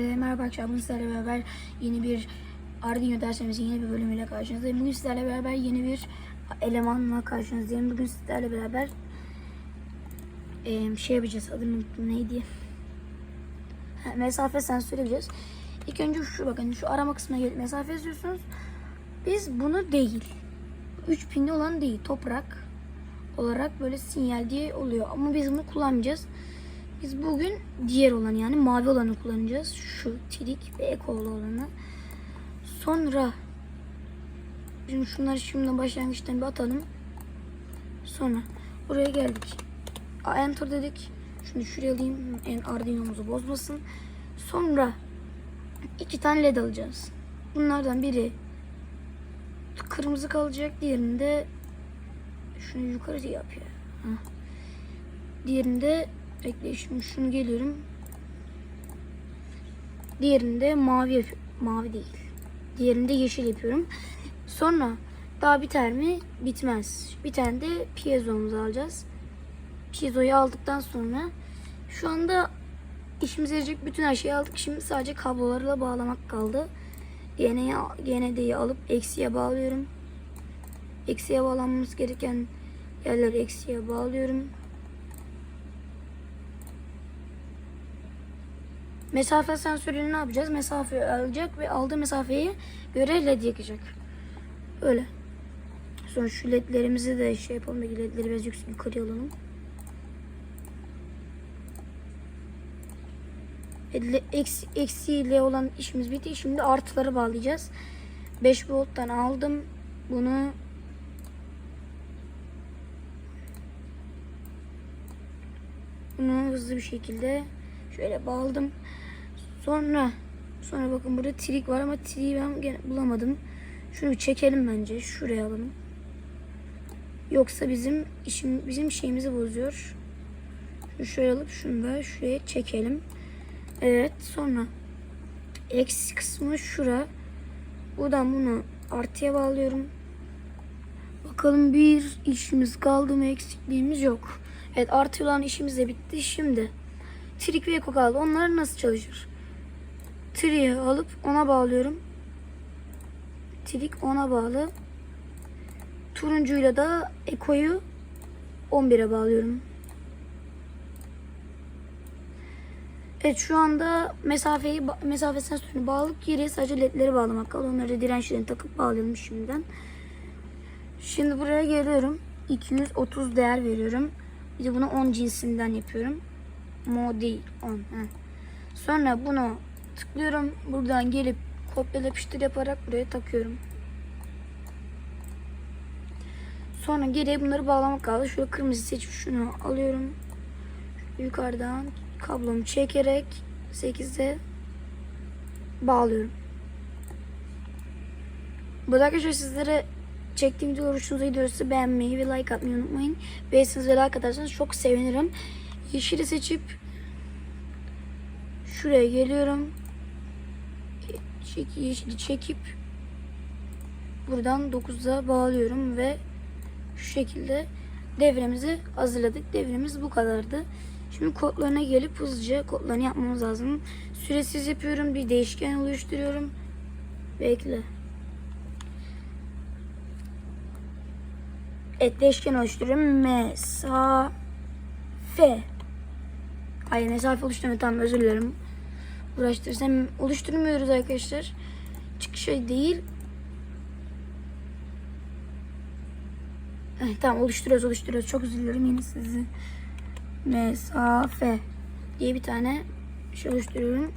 Ee, Merhaba arkadaşlar, bugün sizlerle beraber yeni bir Arduino dersimizin yeni bir bölümüyle karşınızdayım. Bugün sizlerle beraber yeni bir elemanla karşınızdayım. Bugün sizlerle beraber eee, şey yapacağız, adını unuttum neydi? Ha, mesafe sensörü yapacağız. İlk önce şu bakın, şu arama kısmına gelip mesafe yazıyorsunuz. Biz bunu değil, 3 pinli olan değil, toprak olarak böyle sinyal diye oluyor. Ama biz bunu kullanmayacağız. Biz bugün diğer olan yani mavi olanı kullanacağız. Şu trik ve ekolu olanı. Sonra şimdi şunları şimdi başlangıçtan bir atalım. Sonra buraya geldik. A, Enter dedik. Şunu şuraya alayım. En Arduino'muzu bozmasın. Sonra iki tane led alacağız. Bunlardan biri kırmızı kalacak. Diğerinde şunu yukarı yapıyor. Diğerinde bekle şunu geliyorum. Diğerinde mavi. Mavi değil. Diğerinde yeşil yapıyorum. Sonra daha biter mi? Bitmez. Bir tane de piezomuzu alacağız. Piezoyu aldıktan sonra şu anda işimize yarayacak bütün her şeyi aldık. Şimdi sadece kablolarla bağlamak kaldı. GN'yi GND'yi alıp eksiye bağlıyorum. Eksiye bağlanmamız gereken yerleri eksiye bağlıyorum. Mesafe sensörünü ne yapacağız? Mesafe alacak ve aldığı mesafeyi göre led yakacak. Öyle. Sonra şu ledlerimizi de şey yapalım. Belki ledleri biraz yukarı alalım. Eksi, eksiyle olan işimiz bitti. Şimdi artıları bağlayacağız. 5 volttan aldım. Bunu bunu hızlı bir şekilde şöyle bağladım. Sonra sonra bakın burada trik var ama triği ben bulamadım. Şunu çekelim bence. Şuraya alalım. Yoksa bizim işim bizim şeyimizi bozuyor. Şunu şöyle alıp şunu da şuraya çekelim. Evet sonra eksi kısmı şura. Buradan bunu artıya bağlıyorum. Bakalım bir işimiz kaldı mı eksikliğimiz yok. Evet artı olan işimiz de bitti. Şimdi trik ve eko kaldı. Onlar nasıl çalışır? Tri'yi alıp ona bağlıyorum. Trik ona bağlı. Turuncuyla da ekoyu 11'e bağlıyorum. Evet şu anda mesafeyi mesafe sensörünü bağladık. Geriye sadece ledleri bağlamak kaldı. Onları dirençlerini takıp bağlayalım şimdiden. Şimdi buraya geliyorum. 230 değer veriyorum. Bir de bunu 10 cinsinden yapıyorum. Mo değil 10. Heh. Sonra bunu tıklıyorum. Buradan gelip kopyala yapıştır yaparak buraya takıyorum. Sonra geriye bunları bağlamak kaldı. Şöyle kırmızı seçip şunu alıyorum. Yukarıdan kablomu çekerek 8'e bağlıyorum. Bu da arkadaşlar sizlere çektiğim videolar hoşunuza gidiyorsa beğenmeyi ve like atmayı unutmayın. Beğenirseniz ve like atarsanız çok sevinirim. Yeşili seçip şuraya geliyorum. Çek, yeşili çekip buradan 9'a bağlıyorum ve şu şekilde devremizi hazırladık. Devremiz bu kadardı. Şimdi kodlarına gelip hızlıca kodlarını yapmamız lazım. Süresiz yapıyorum. Bir değişken oluşturuyorum. Bekle. Evet değişken oluşturuyorum. Mesafe. Hayır mesafe oluşturma tamam özür dilerim. Uğraştırsam oluşturmuyoruz arkadaşlar. Çıkışa değil. Evet, tamam oluşturuyoruz oluşturuyoruz. Çok dilerim yine sizi. Mesafe diye bir tane şey oluşturuyorum.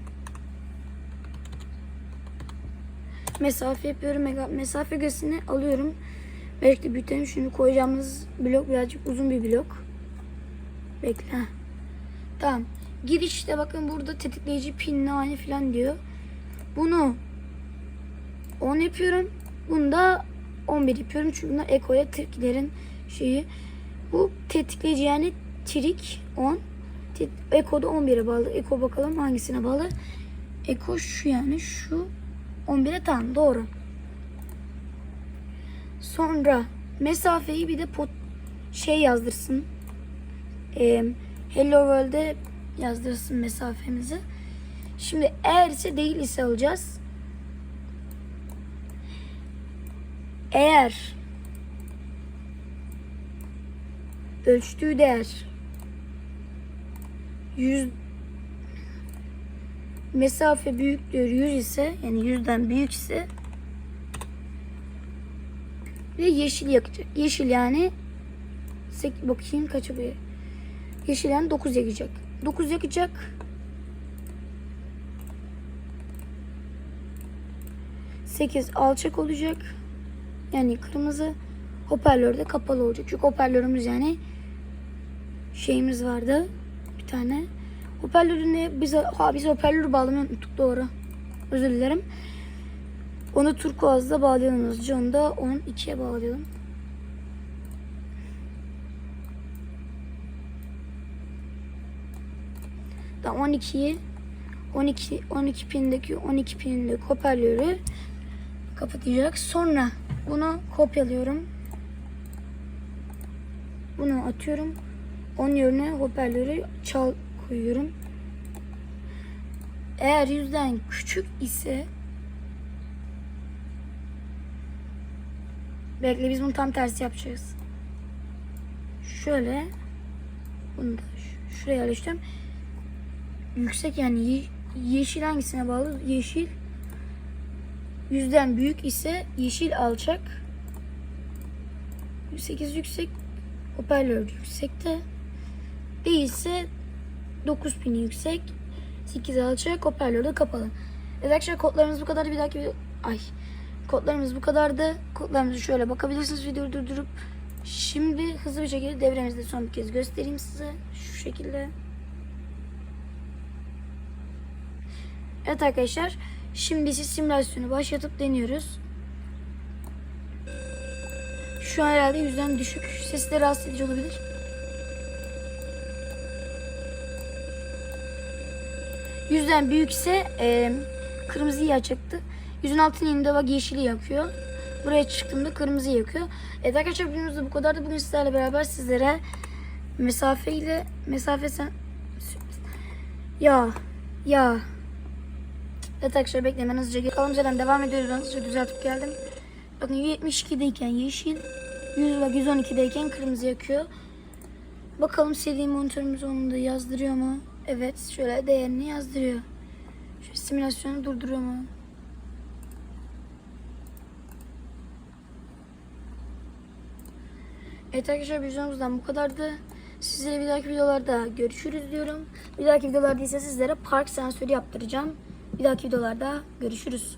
Mesafe yapıyorum. Mesafe göğsini alıyorum. Belki büyütelim. Şimdi koyacağımız blok birazcık uzun bir blok. Bekle. Tamam. Girişte bakın burada tetikleyici pin aynı falan diyor. Bunu 10 yapıyorum. Bunu da 11 yapıyorum. Çünkü bunlar ekoya triklerin şeyi. Bu tetikleyici yani trik 10. Tit- Eko da 11'e bağlı. Eko bakalım hangisine bağlı. Eko şu yani şu 11'e tamam doğru. Sonra mesafeyi bir de pot şey yazdırsın. Ee, Hello World'e yazdırsın mesafemizi. Şimdi eğer ise değil ise alacağız. Eğer ölçtüğü değer 100 mesafe büyüktür 100 ise yani 100'den büyük ise ve yeşil yakacak. Yeşil yani bakayım kaça bir yeşil yani 9 yakacak. 9 yakacak. Sekiz alçak olacak. Yani kırmızı hoparlör de kapalı olacak. Çünkü hoparlörümüz yani şeyimiz vardı. Bir tane. Hoparlörüne biz ha biz hoparlörü bağlamayı unuttuk doğru. Özür dilerim. Onu turkuazla bağlayalım hızlıca. Onu da 12'ye bağlayalım. Da 12'yi 12 12 pindeki 12 pinlik hoparlörü kapatacak. Sonra bunu kopyalıyorum. Bunu atıyorum. Onun yerine hoparlörü çal koyuyorum. Eğer yüzden küçük ise Bekle biz bunu tam tersi yapacağız. Şöyle bunu da şuraya yerleştirdim. Yüksek yani ye- yeşil hangisine bağlı? Yeşil yüzden büyük ise yeşil alçak. 8 yüksek hoparlör yüksekte. Değilse 9000 yüksek. 8 alçak hoparlör kapalı. Evet arkadaşlar kodlarımız bu kadar. Bir dahaki video... Ay. Kodlarımız bu kadardı. Kodlarımızı şöyle bakabilirsiniz videoyu durdurup. Şimdi hızlı bir şekilde devremizi de son bir kez göstereyim size. Şu şekilde. Evet arkadaşlar. Şimdi ise simülasyonu başlatıp deniyoruz. Şu an herhalde yüzden düşük. Sesi de rahatsız edici olabilir. Yüzden büyükse e, kırmızıyı yakacaktı. Yüzün altına indiğimde bak yeşili yakıyor. Buraya çıktığımda kırmızı yakıyor. Evet arkadaşlar videomuz da bu kadardı. Bugün sizlerle beraber sizlere mesafe ile mesafe sen ya ya Evet arkadaşlar bekleyin ben hızlıca kalım zaten devam ediyoruz. Ben hızlıca düzeltip geldim. Bakın 72'deyken yeşil 100 bak 112'deyken kırmızı yakıyor. Bakalım CD monitörümüz onu da yazdırıyor mu? Evet şöyle değerini yazdırıyor. Şu simülasyonu durduruyor mu? Evet arkadaşlar videomuzdan bu kadardı. Sizlere bir dahaki videolarda görüşürüz diyorum. Bir dahaki videolarda ise sizlere park sensörü yaptıracağım. Bir dahaki videolarda görüşürüz.